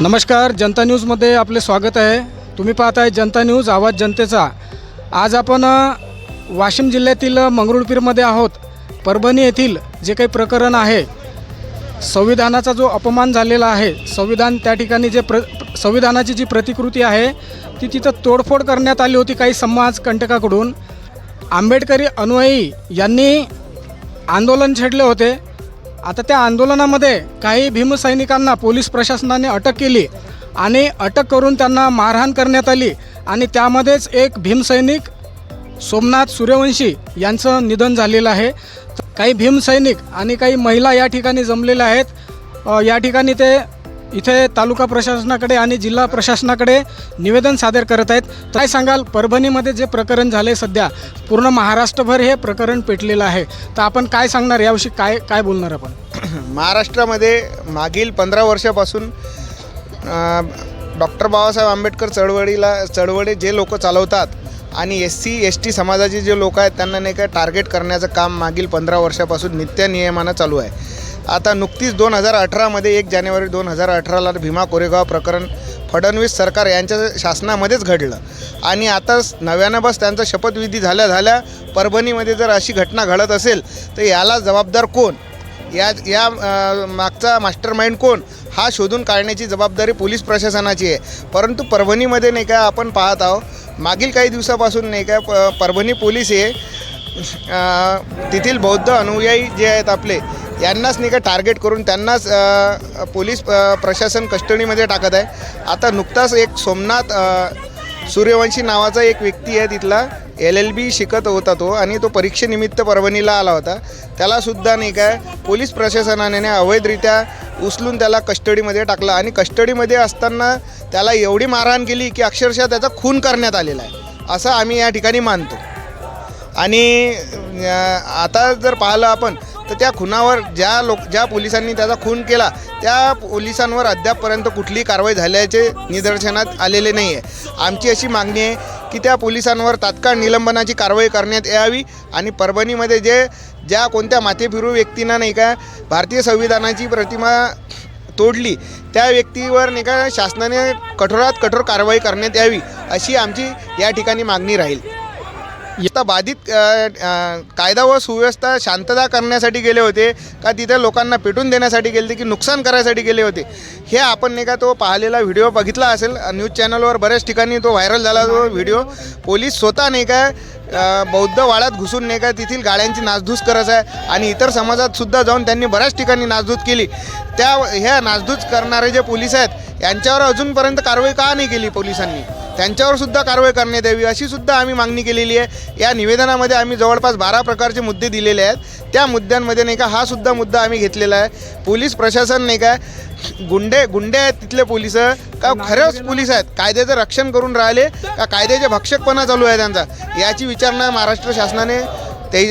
नमस्कार जनता न्यूजमध्ये आपले स्वागत आहे. तुम्ही पाहत आहे जनता न्यूज आवाज जनतेचा. आज आपण वाशिम जिल्ह्यातील मंगरुळपीरमध्ये आहोत. परभणी येथील जे काही प्रकरण आहे संविधानाचा जो अपमान झालेला आहे संविधान त्या ठिकाणी जे प्र संविधानाची जी प्रतिकृती आहे ती तिथं तोडफोड करण्यात आली होती काही समाज कंटकाकडून. आंबेडकरी अनुयायी यांनी आंदोलन छेडले होते. आता त्या आंदोलनामध्ये काही भीमसैनिकांना पोलीस प्रशासनाने अटक केली आणि अटक करून त्यांना मारहाण करण्यात आली आणि त्यामध्येच एक भीमसैनिक सोमनाथ सूर्यवंशी यांचं निधन झालेलं आहे. काही भीमसैनिक आणि काही महिला या ठिकाणी जमलेल्या आहेत. या ठिकाणी ते इथे तालुका प्रशासनाकडे आणि जिल्हा प्रशासनाकडे निवेदन सादर करत आहेत. काय सांगाल परभणीमध्ये जे प्रकरण झाले सध्या पूर्ण महाराष्ट्रभर हे प्रकरण पेटलेलं आहे. तर आपण काय सांगणार याविषयी काय काय बोलणार आपण? महाराष्ट्रामध्ये मागील पंधरा वर्षापासून डॉक्टर बाबासाहेब आंबेडकर चळवळीला चळवळी जे लोक चालवतात आणि एस सी एस टी समाजाचे जे लोक आहेत त्यांना नाही काय टार्गेट करण्याचं काम मागील पंधरा वर्षापासून नित्य नियमानं चालू आहे. आता नुकतीच दोन हजार अठरामध्ये एक जानेवारी दोन हजार अठराला भीमा कोरेगाव प्रकरण फडणवीस सरकार यांच्या शासनामध्येच घडलं. आणि आता नव्यानं बस त्यांचा शपथविधी झाल्या झाल्या परभणीमध्ये जर अशी घटना घडत असेल तर याला जबाबदार कोण? या या मागचा मास्टर माइंड कोण? हा शोधून काढण्याची जबाबदारी पोलीस प्रशासनाची आहे. परंतु परभणीमध्ये नाही का आपण पाहत आहोत मागील काही दिवसापासून नाही का प परभणी पोलीस हे तेथील बौद्ध अनुयायी जे आहेत आपले यांनाच नाही का टार्गेट करून त्यांनाच पोलीस प्रशासन कस्टडीमध्ये टाकत आहे. आता नुकताच एक सोमनाथ सूर्यवंशी नावाचा एक व्यक्ती आहे तिथला. एल एल बी शिकत होता तो आणि तो परीक्षेनिमित्त परभणीला आला होता. त्यालासुद्धा नाही काय पोलीस प्रशासनाने अवैधरित्या उचलून त्याला कस्टडीमध्ये टाकलं. आणि कस्टडीमध्ये असताना त्याला एवढी मारहाण केली की अक्षरशः त्याचा खून करण्यात आलेला आहे. असं आम्ही या ठिकाणी मानतो. आणि आता जर पाहिलं आपण तर त्या खुनावर ज्या लोक ज्या पोलिसांनी त्याचा खून केला त्या पोलिसांवर अद्यापपर्यंत कुठलीही कारवाई झाल्याचे निदर्शनात आलेले नाही आहे आमची अशी मागणी आहे की त्या पोलिसांवर तात्काळ निलंबनाची कारवाई करण्यात यावी आणि परभणीमध्ये जे ज्या कोणत्या माथेफिरू व्यक्तींना नाही का भारतीय संविधानाची प्रतिमा तोडली त्या व्यक्तीवर नाही का शासनाने कठोरात कठोर कारवाई करण्यात यावी अशी आमची या ठिकाणी मागणी राहील. आता बाधित कायदा व सुव्यवस्था शांतता करण्यासाठी गेले होते का तिथे लोकांना पेटून देण्यासाठी गेले होते की नुकसान करायसाठी गेले होते? हे आपण नाही का तो पाहिलेला व्हिडिओ बघितला असेल न्यूज चॅनलवर बऱ्याच ठिकाणी तो व्हायरल झाला तो व्हिडिओ. पोलीस स्वतः नाही का बौद्ध वाड्यात घुसून नाही का तेथील गाड्यांची नासधूस करत आहे आणि इतर समाजात सुद्धा जाऊन त्यांनी बऱ्याच ठिकाणी नासधूस केली. त्या ह्या नासधूस करणारे जे पोलीस आहेत यांच्यावर अजूनपर्यंत कारवाई का नाही केली पोलिसांनी? त्यांच्यावर सुद्धा कारवाई करण्यात यावी अशी सुद्धा आम्ही मागणी केलेली आहे. या निवेदनामध्ये आम्ही जवळपास बारा प्रकारचे मुद्दे दिलेले आहेत. त्या मुद्द्यांमध्ये नाही का हा सुद्धा मुद्दा आम्ही घेतलेला आहे. पोलीस प्रशासन नाही का गुंडे गुंडे आहेत तिथले पोलीस. का खरंच पोलीस आहेत? कायद्याचं रक्षण करून राहिले? का कायद्याचे भक्षकपणा चालू आहे त्यांचा? याची विचारणा महाराष्ट्र शासनाने ते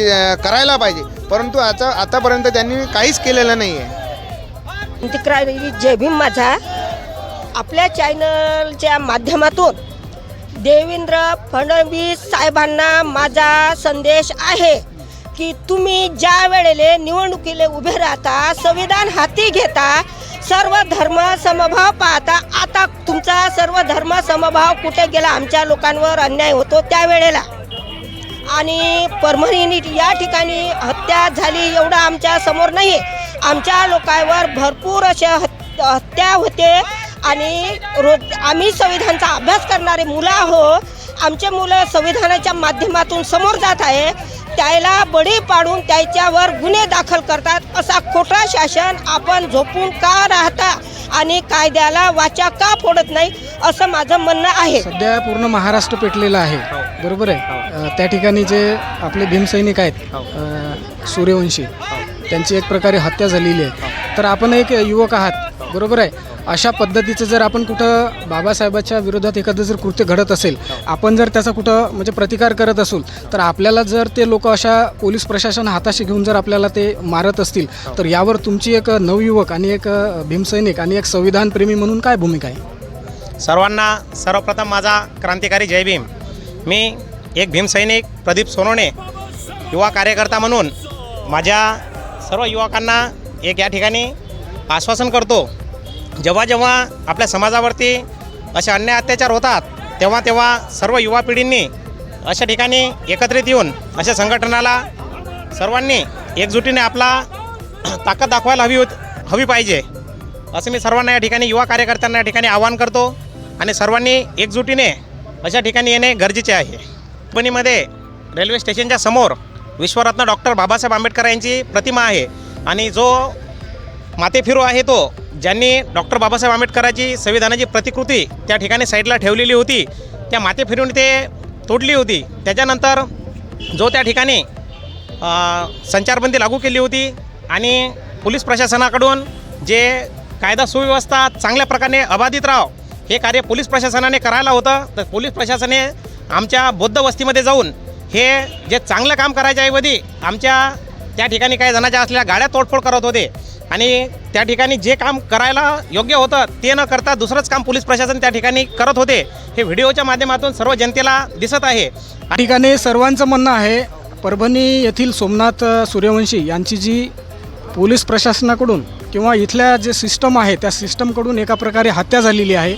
करायला पाहिजे. परंतु आता आतापर्यंत त्यांनी काहीच केलेलं नाही आहे क्रांती जय भीम माझा. आपल्या चॅनलच्या माध्यमातून देवेंद्र फडणवीस साहेबांना माझा संदेश आहे की तुम्ही ज्या वेळेले निवडणुकीले उभे राहता संविधान हाती घेता सर्व धर्म समभाव पाहता आता तुमचा सर्व धर्म समभाव कुठे गेला? आमच्या लोकांवर अन्याय होतो त्यावेळेला. आणि परभणी या ठिकाणी हत्या झाली एवढं आमच्यासमोर नाही आमच्या लोकांवर भरपूर अशा हत्या होते आणि रोज आम्ही संविधानचा अभ्यास करणारे मुलं आहो आमचे मुलं संविधानाच्या माध्यमातून समोर जात आहे. त्याला बळी पाडून त्याच्यावर गुन्हे दाखल करतात. असा खोटा शासन आपण झोपून का राहता आणि कायद्याला वाचा का फोडत नाही असं माझं म्हणणं आहे. सध्या पूर्ण महाराष्ट्र पेटलेलं आहे. बरोबर आहे? अ, त्या ठिकाणी जे आपले भीमसैनिक आहेत अ, सूर्यवंशी त्यांची एक प्रकारे हत्या झालेली आहे. तर आपण एक युवक आहात बरोबर आहे? अशा पद्धतीचं जर आपण कुठं बाबासाहेबाच्या विरोधात एखादं जर कृत्य घडत असेल आपण जर त्याचा कुठं म्हणजे प्रतिकार करत असू तर आपल्याला जर ते लोक अशा पोलीस प्रशासन हाताशी घेऊन जर आपल्याला ते मारत असतील तर यावर तुमची एक नवयुवक आणि एक भीमसैनिक आणि एक संविधानप्रेमी म्हणून काय भूमिका आहे? सर्वांना सर्वप्रथम माझा क्रांतिकारी जय भीम. मी एक भीमसैनिक प्रदीप सोनवणे युवा कार्यकर्ता म्हणून माझ्या सर्व युवकांना एक या ठिकाणी आश्वासन करतो जेव्हा जेव्हा आपल्या समाजावरती असे अन्याय अत्याचार होतात तेव्हा तेव्हा सर्व युवा पिढींनी अशा ठिकाणी एकत्रित येऊन अशा संघटनाला सर्वांनी एकजुटीने आपला ताकद दाखवायला हवी होत हवी पाहिजे असं मी सर्वांना या ठिकाणी युवा कार्यकर्त्यांना या ठिकाणी आवाहन करतो आणि सर्वांनी एकजुटीने अशा ठिकाणी येणे गरजेचे आहे. कंपनीमध्ये रेल्वे स्टेशनच्या समोर विश्वरत्न डॉक्टर बाबासाहेब आंबेडकर यांची प्रतिमा आहे आणि जो मातेफिरो आहे तो ज्यांनी डॉक्टर बाबासाहेब आंबेडकरांची संविधानाची प्रतिकृती त्या ठिकाणी साईडला ठेवलेली होती त्या माते फिरून ते तोडली होती. त्याच्यानंतर जो त्या ठिकाणी संचारबंदी लागू केली होती आणि पोलीस प्रशासनाकडून जे कायदा सुव्यवस्था चांगल्या प्रकारे अबाधित राहाव हे कार्य पोलीस प्रशासनाने करायला होतं. तर पोलीस प्रशासने आमच्या बौद्ध वस्तीमध्ये जाऊन हे जे चांगलं काम करायच्या ऐवजी आमच्या त्या ठिकाणी काही जणाच्या असलेल्या गाड्या तोडफोड करत होते. आणि त्या ठिकाणी जे काम करायला योग्य होतं ते न करता दुसरंच काम पोलीस प्रशासन त्या ठिकाणी करत होते. हे व्हिडिओच्या माध्यमातून सर्व जनतेला दिसत आहे. या ठिकाणी सर्वांचं म्हणणं आहे परभणी येथील सोमनाथ सूर्यवंशी यांची जी पोलीस प्रशासनाकडून किंवा इथल्या जे सिस्टम आहे त्या सिस्टमकडून एका प्रकारे हत्या झालेली आहे.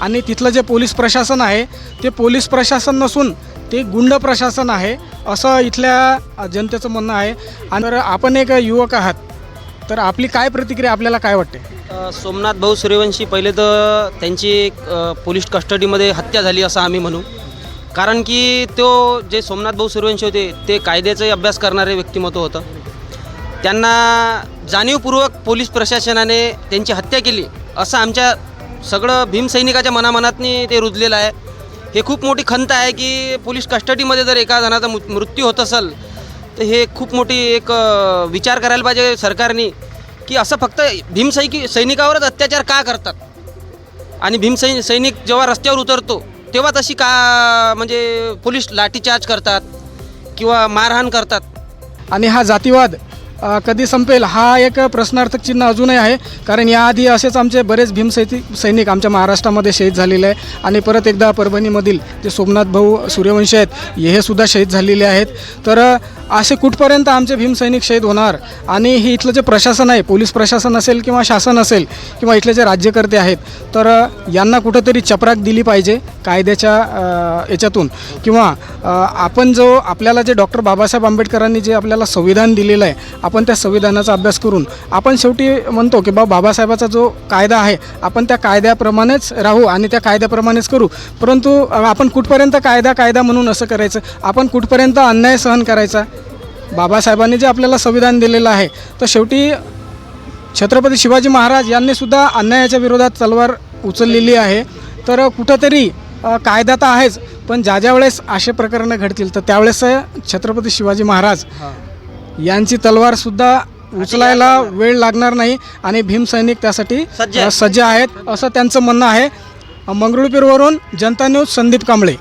आणि तिथलं जे पोलीस प्रशासन आहे ते पोलीस प्रशासन नसून ते गुंड प्रशासन आहे असं इथल्या जनतेचं म्हणणं आहे. आणि आपण एक युवक आहात तर आपली काय प्रतिक्रिया आपल्याला काय वाटते? अ, सोमनाथ भाऊ सूर्यवंशी पहिले तर त्यांची एक, अ, पोलीस कस्टडीमध्ये हत्या झाली असं आम्ही म्हणू. कारण की तो जे सोमनाथ भाऊ सूर्यवंशी होते ते कायद्याचाही अभ्यास करणारे व्यक्तिमत्व होतं. त्यांना जाणीवपूर्वक पोलीस प्रशासनाने त्यांची हत्या केली असं आमच्या सगळं भीमसैनिकाच्या मनामनातनी ते रुजलेलं आहे. हे खूप मोठी खंत आहे की पोलीस कस्टडीमध्ये जर एका जणाचा मृ- मृत्यू होत असेल तर हे खूप मोठी एक विचार करायला पाहिजे सरकारने की असं फक्त भीमसैनिकी सैनिकावरच अत्याचार का करतात? आणि भीमसै सैनिक जेव्हा रस्त्यावर उतरतो तेव्हा तशी का म्हणजे पोलीस लाठीचार्ज करतात किंवा मारहाण करतात? आणि हा जातीवाद कधी संपेल हा एक प्रश्नार्थक चिन्ह अजूनही आहे. कारण याआधी असेच आमचे बरेच भीमसैती सैनिक आमच्या महाराष्ट्रामध्ये शहीद झालेले आहे आणि परत एकदा परभणीमधील जे सोमनाथ भाऊ सूर्यवंशी आहेत हे सुद्धा शहीद झालेले आहेत. तर असे कुठपर्यंत आमचे भीमसैनिक शहीद होणार? आणि हे इथलं जे प्रशासन आहे पोलीस प्रशासन असेल किंवा शासन असेल किंवा इथले जे राज्यकर्ते आहेत तर यांना कुठंतरी चपराक दिली पाहिजे. कायद्याच्या याच्यातून. किंवा आपण जो आपल्याला जे डॉक्टर बाबासाहेब आंबेडकरांनी जे आपल्याला संविधान दिलेलं आहे आपण त्या संविधानाचा अभ्यास करून आपण शेवटी म्हणतो की बा बाबासाहेबाचा जो कायदा आहे आपण त्या कायद्याप्रमाणेच राहू आणि त्या कायद्याप्रमाणेच करू. परंतु आपण कुठपर्यंत कायदा कायदा म्हणून असं करायचं? आपण कुठपर्यंत अन्याय सहन करायचा? बाबासाहेबांनी जे आपल्याला संविधान दिलेलं आहे तर शेवटी छत्रपती शिवाजी महाराज यांनीसुद्धा अन्यायाच्या विरोधात तलवार उचललेली आहे. तर कुठंतरी कायदा तर आहेच पण ज्या ज्या वेळेस असे प्रकरणं घडतील तर त्यावेळेस छत्रपती शिवाजी महाराज यांची तलवार सुद्धा उचलायला वेळ लागणार नाही आणि भीमसैनिक त्यासाठी सज्ज अ, आहेत. सज्ज आहेत असं त्यांचं म्हणणं आहे. मंगरुळपीरवरून जनता न्यूज संदीप कांबळे.